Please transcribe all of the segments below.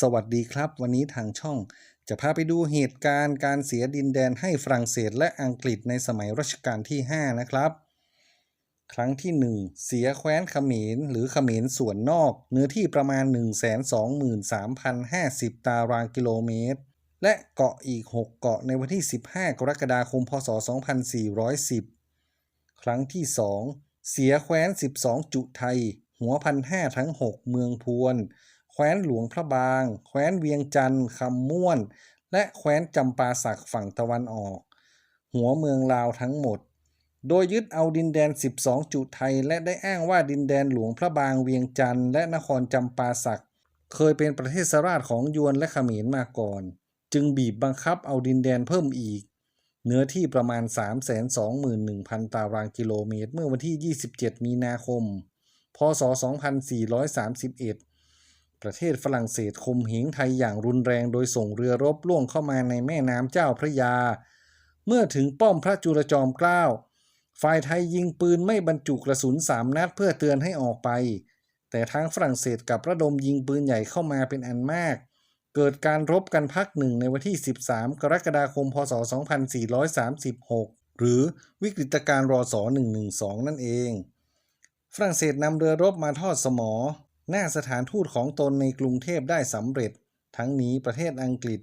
สวัสดีครับ วันนี้ทางช่อง จะพาไปดูเหตุการณ์การเสียดินแดนให้ฝรั่งเศสและอังกฤษในสมัยรัชกาลที่ 5 นะครับ ครั้งที่ 1 เสียแคว้นเขมรหรือเขมรส่วนนอก เนื้อที่ประมาณ 123,050 ตารางกิโลเมตร และเกาะอีก 6 เกาะในวันที่ 15 กรกฎาคม พศ 2410 ครั้งที่ 2 เสียแคว้น 12 จุไทย หัวพันห้าทั้ง 6 เมืองพวน แคว้นหลวงพระบาง แคว้นเวียงจันทร์คำม่วน และแคว้นจำปาสักฝั่งตะวันออก หัวเมืองลาวทั้งหมด โดยยึดเอาดินแดน 12 จุไทย และได้อ้างว่าดินแดนหลวงพระบางเวียงจันทร์และนครจำปาสักเคยเป็นประเทศสราชของยวนและเขมรมาก่อน จึงบีบบังคับเอาดินแดนเพิ่มอีก เนื้อที่ประมาณ 321,000 ตารางกิโลเมตร เมื่อวันที่ 27 มีนาคม พศ 2431 ประเทศฝรั่งเศสคมเหงไทยอย่างรุนแรงโดยส่งเรือรบล่วงเข้ามาในแม่น้ำเจ้าพระยา เมื่อถึงป้อมพระจุลจอมเกล้าฝ่ายไทยยิงปืนไม่บรรจุกระสุนสามนัดเพื่อเตือนให้ออกไป แต่ทางฝรั่งเศสกับระดมยิงปืนใหญ่เข้ามาเป็นอันมาก เกิดการรบกันพักหนึ่งในวันที่ 13 กรกฎาคม พศ 2436 หรือวิกฤตการณ์รอสอ112 นั่นเอง ฝรั่งเศสนำเรือรบมาทอดสมอ หน้าสถานทูตของตนในกรุงเทพได้สำเร็จ ทั้งนี้ประเทศอังกฤษ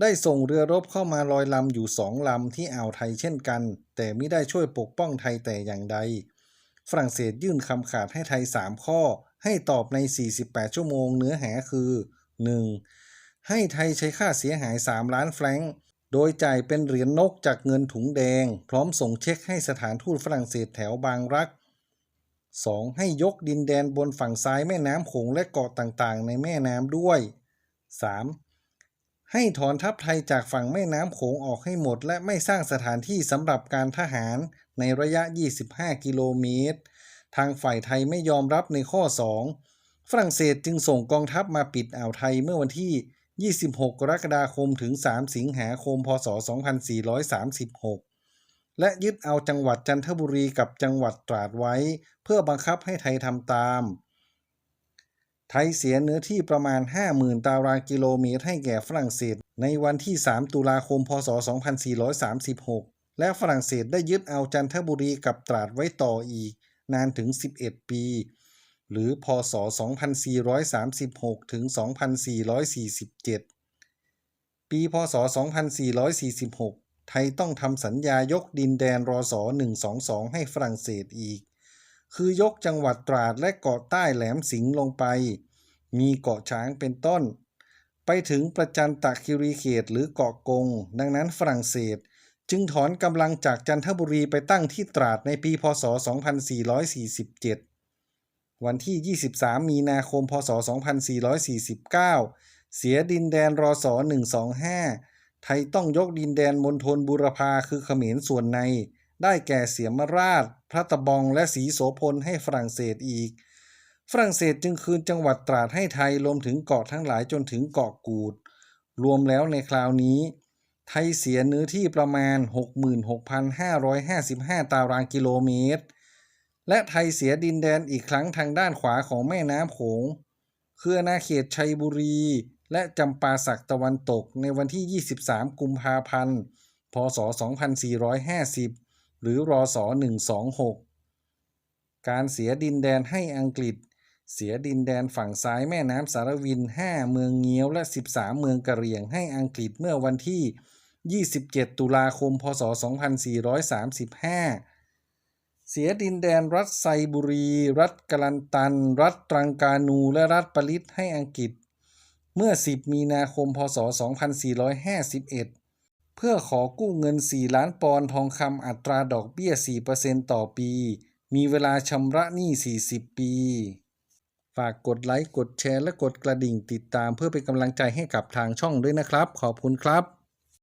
ได้ส่งเรือรบเข้ามาลอยลำอยู่สองลำที่อ่าวไทยเช่นกัน แต่ไม่ได้ช่วยปกป้องไทยแต่อย่างใด ฝรั่งเศสยื่นคำขาดให้ไทย 3 ข้อ ให้ตอบใน 48 ชั่วโมงเนื้อหาคือ 1. ให้ไทยใช้ค่าเสียหาย 3 ล้านแฟรงก์โดยจ่ายเป็นเหรียญนกจากเงินถุงแดง พร้อมส่งเช็คให้สถานทูตฝรั่งเศสแถวบางรัก 2. ให้ยกดินแดนบนฝั่งซ้ายแม่น้ำโขงและเกาะต่างๆ ในแม่น้ำด้วย 3. ให้ถอนทัพไทยจากฝั่งแม่น้ำโขงออกให้หมด และไม่สร้างสถานที่สำหรับการทหารในระยะ 25 กิโลเมตร ทางฝ่ายไทยไม่ยอมรับในข้อ 2 ฝรั่งเศสจึงส่งกองทัพมาปิดอ่าวไทยเมื่อวันที่ 26 กรกฎาคมถึง 3 สิงหาคม พศ 2436 และยึดเอาจังหวัดจันทบุรีกับจังหวัดตราดไว้ เพื่อบังคับให้ไทยทำตาม ไทยเสียเนื้อที่ประมาณ 50,000 ตารางกิโลเมตรให้แก่ฝรั่งเศส ในวันที่ 3 ตุลาคม พศ 2436 และฝรั่งเศสได้ยึดเอาจันทบุรีกับตราดไว้ต่ออีก นานถึง 11 ปี หรือ พศ 2436 ถึง 2447 ปี พศ 2446 ไทยต้องทำสัญญายกดินแดนรอสอ122 ให้ฝรั่งเศสอีก คือยกจังหวัดตราดและเกาะใต้แหลมสิงห์ลงไป มีเกาะช้างเป็นต้น ไปถึงประจันตะคิรีเขตหรือเกาะกง ดังนั้นฝรั่งเศสจึงถอนกำลังจากจันทบุรีไปตั้งที่ตราดในปีพศ 2447 วันที่ 23 มีนาคม พศ 2449 เสียดินแดนรอสอ125 ไทยต้องยกดินแดนมณฑลบุรพาคือเขมรส่วนใน ได้แก่เสียมราช พระตะบองและศรีโสพลให้ฝรั่งเศสอีก ฝรั่งเศสจึงคืนจังหวัดตราดให้ไทยรวมถึงเกาะทั้งหลายจนถึงเกาะกูด รวมแล้วในคราวนี้ ไทยเสียเนื้อที่ประมาณ 66,555 ตารางกิโลเมตร และไทยเสียดินแดนอีกครั้งทางด้านขวาของแม่น้ำโขงคืออาณาเขตชัยบุรี และจำปาสักตะวันตกในวันที่ 23 กุมภาพันธ์ พศ 2450 หรือรอสอ126 การเสียดินแดนให้อังกฤษ เสียดินแดนฝั่งซ้ายแม่น้ำสารวิน 5 เมืองเงี้ยว และ 13 เมืองกะเหรี่ยงให้อังกฤษเมื่อวันที่ 27 ตุลาคม พศ 2435เสียดินแดนรัฐไซบุรี รัฐกลันตัน รัฐตรังกานู และรัฐปริตให้อังกฤษ เมื่อ 10 มีนาคม พศ 2451 เพื่อขอกู้เงิน 4 ล้านปอนด์ทองคำอัตราดอกเบี้ย 4%ต่อปี มีเวลาชำระหนี้ 40 ปี ฝากกดไลค์ กดแชร์ และกดกระดิ่งติดตามเพื่อเป็นกำลังใจให้กับทางช่องด้วยนะครับ ขอบคุณครับ